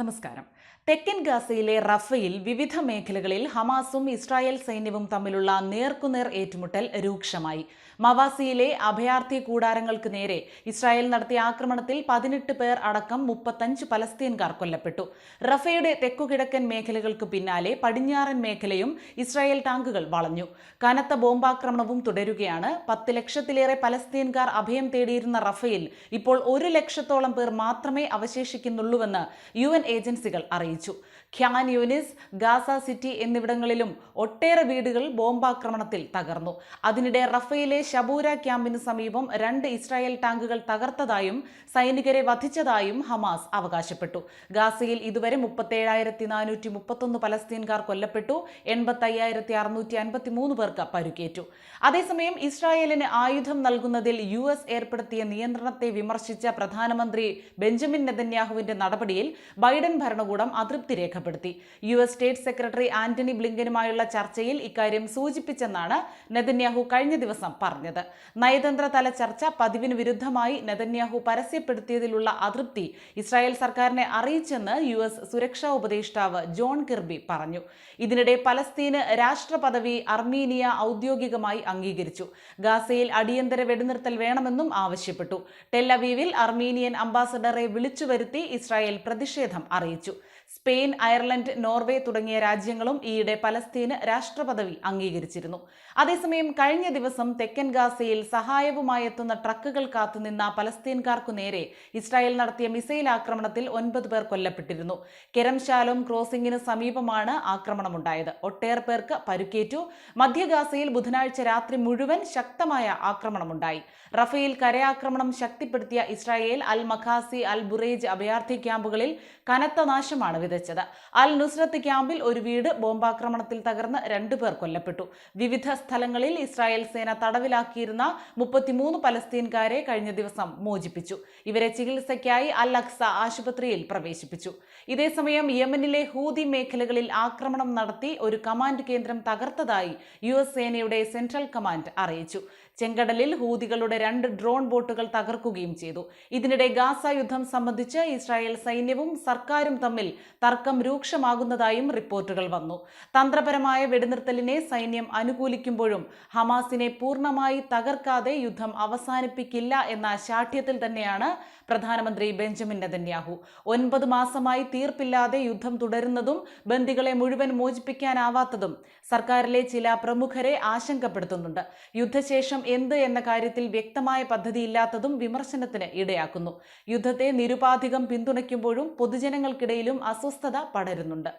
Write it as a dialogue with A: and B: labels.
A: നമസ്കാരം. തെക്കൻ ഗാസയിലെ റഫയിൽ വിവിധ മേഖലകളിൽ ഹമാസും ഇസ്രായേൽ സൈന്യവും തമ്മിലുള്ള നേർക്കുനേർ ഏറ്റുമുട്ടൽ രൂക്ഷമായി. മവാസിയിലെ അഭയാർത്ഥി കൂടാരങ്ങൾക്ക് നേരെ ഇസ്രായേൽ നടത്തിയ ആക്രമണത്തിൽ പതിനെട്ട് പേർ അടക്കം മുപ്പത്തഞ്ച് പലസ്തീൻകാർ കൊല്ലപ്പെട്ടു. റഫയുടെ തെക്കുകിഴക്കൻ മേഖലകൾക്ക് പിന്നാലെ പടിഞ്ഞാറൻ മേഖലയും ഇസ്രായേൽ ടാങ്കുകൾ വളഞ്ഞു. കനത്ത ബോംബാക്രമണവും തുടരുകയാണ്. പത്ത് ലക്ഷത്തിലേറെ പലസ്തീൻകാർ അഭയം തേടിയിരുന്ന റഫയിൽ ഇപ്പോൾ ഒരു ലക്ഷത്തോളം പേർ മാത്രമേ അവശേഷിക്കുന്നുള്ളൂവെന്ന് യു എൻ ഏജൻസികൾ അറിയിച്ചു. ഖ്യാൻ യൂനിസ് ഗാസ സിറ്റി എന്നിവിടങ്ങളിലും ഒട്ടേറെ വീടുകൾ ബോംബാക്രമണത്തിൽ തകർന്നു. അതിനിടെ റഫയിലെ ഷബൂര ക്യാമ്പിന് സമീപം രണ്ട് ഇസ്രായേൽ ടാങ്കുകൾ തകർത്തതായും സൈനികരെ വധിച്ചതായും ഹമാസ് അവകാശപ്പെട്ടു. ഗാസയിൽ ഇതുവരെ മുപ്പത്തേഴായിരത്തി നാനൂറ്റി മുപ്പത്തൊന്ന് പലസ്തീൻകാർ കൊല്ലപ്പെട്ടു എൺപത്തയ്യായിരത്തി അറുന്നൂറ്റി അൻപത്തി മൂന്ന് പേർക്ക് പരുക്കേറ്റു. അതേസമയം ഇസ്രായേലിന് ആയുധം നൽകുന്നതിൽ യു എസ് ഏർപ്പെടുത്തിയ നിയന്ത്രണത്തെ വിമർശിച്ച പ്രധാനമന്ത്രി ബെഞ്ചമിൻ നെതന്യാഹുവിന്റെ നടപടിയിൽ ബൈഡൻ ഭരണകൂടം അതൃപ്തി രേഖപ്പെടുത്തി. U S state secretary Antony ബ്ലിങ്കനുമായുള്ള ചർച്ചയിൽ ഇക്കാര്യം സൂചിപ്പിച്ചെന്നാണ് നെതന്യാഹു കഴിഞ്ഞ ദിവസം പറഞ്ഞത്. നയതന്ത്ര തല ചർച്ച പതിവിന് വിരുദ്ധമായി നെതന്യാഹു പരസ്യപ്പെടുത്തിയതിലുള്ള അതൃപ്തി ഇസ്രായേൽ സർക്കാരിനെ അറിയിച്ചെന്ന് യു എസ് സുരക്ഷാ ഉപദേഷ്ടാവ് ജോൺ കിർബി പറഞ്ഞു. ഇതിനിടെ പലസ്തീന് രാഷ്ട്രപദവി അർമീനിയ ഔദ്യോഗികമായി അംഗീകരിച്ചു. ഗാസയിൽ അടിയന്തര വെടിനിർത്തൽ വേണമെന്നും ആവശ്യപ്പെട്ടു. ടെല്ലവീവിൽ അർമീനിയൻ അംബാസഡറെ വിളിച്ചുവരുത്തി ഇസ്രായേൽ പ്രതിഷേധം അറിയിച്ചു സ്പെയിൻ അയർലൻഡ് നോർവേ തുടങ്ങിയ രാജ്യങ്ങളും ഈയിടെ പലസ്തീന് രാഷ്ട്രപദവി അംഗീകരിച്ചിരുന്നു. അതേസമയം കഴിഞ്ഞ ദിവസം തെക്കൻ ഗാസയിൽ സഹായവുമായി എത്തുന്ന ട്രക്കുകൾ കാത്തുനിന്ന പലസ്തീൻകാർക്കു നേരെ ഇസ്രായേൽ നടത്തിയ മിസൈൽ ആക്രമണത്തിൽ ഒൻപത് പേർ കൊല്ലപ്പെട്ടിരുന്നു. കെരംശാലോം ക്രോസിംഗിന് സമീപമാണ് ആക്രമണമുണ്ടായത്. ഒട്ടേറെ പേർക്ക് പരുക്കേറ്റു. മധ്യ ഗാസയിൽ ബുധനാഴ്ച രാത്രി മുഴുവൻ ശക്തമായ ആക്രമണമുണ്ടായി. റഫേൽ കരയാക്രമണം ശക്തിപ്പെടുത്തിയ Israel al Maghazi al Bureij അഭയാർത്ഥി ക്യാമ്പുകളിൽ കനത്ത നാശമാണ് വിതച്ചത്. അൽ നുസ്രത്ത് ക്യാമ്പിൽ ഒരു വീട് ബോംബാക്രമണത്തിൽ തകർന്ന് രണ്ടുപേർ കൊല്ലപ്പെട്ടു. വിവിധ സ്ഥലങ്ങളിൽ ഇസ്രായേൽ സേന തടവിലാക്കിയിരുന്ന മുപ്പത്തിമൂന്ന് പലസ്തീൻകാരെ കഴിഞ്ഞ ദിവസം മോചിപ്പിച്ചു. ഇവരെ ചികിത്സയ്ക്കായി അൽ അക്സ ആശുപത്രിയിൽ പ്രവേശിപ്പിച്ചു. ഇതേസമയം യമനിലെ ഹൂതി മേഖലകളിൽ ആക്രമണം നടത്തി ഒരു കമാൻഡ് കേന്ദ്രം തകർത്തതായി യു എസ് സേനയുടെ സെൻട്രൽ കമാൻഡ് അറിയിച്ചു. ചെങ്കടലിൽ ഹൂതികളുടെ രണ്ട് ഡ്രോൺ ബോട്ടുകൾ തകർക്കുകയും ചെയ്തു. ഇതിനിടെ ഗാസ യുദ്ധം സംബന്ധിച്ച് ഇസ്രായേൽ സൈന്യവും സർക്കാരും തമ്മിൽ തർക്കം രൂക്ഷമാകുന്നതായും റിപ്പോർട്ടുകൾ വന്നു. തന്ത്രപരമായ വെടിനിർത്തലിനെ സൈന്യം അനുകൂലിക്കുമ്പോഴും ഹമാസിനെ പൂർണമായി തകർക്കാതെ യുദ്ധം അവസാനിപ്പിക്കില്ല എന്ന ശാഠ്യത്തിൽ തന്നെയാണ് പ്രധാനമന്ത്രി ബെഞ്ചമിൻ നെതന്യാഹു. ഒൻപത് മാസമായി തീർപ്പില്ലാതെ യുദ്ധം തുടരുന്നതും ബന്ദികളെ മുഴുവൻ മോചിപ്പിക്കാനാവാത്തതും സർക്കാരിലെ ചില പ്രമുഖരെ ആശങ്കപ്പെടുത്തുന്നുണ്ട്. യുദ്ധശേഷം എന്ത് എന്ന കാര്യത്തിൽ വ്യക്തമായ പദ്ധതിയില്ലാത്തതും വിമർശനത്തിന് ഇടയാക്കുന്നു. യുദ്ധത്തെ നിരുപാധികം പിന്തുണയ്ക്കുമ്പോഴും പൊതുജനങ്ങൾക്കിടയിലും അസ്വസ്ഥത പടരുന്നുണ്ട്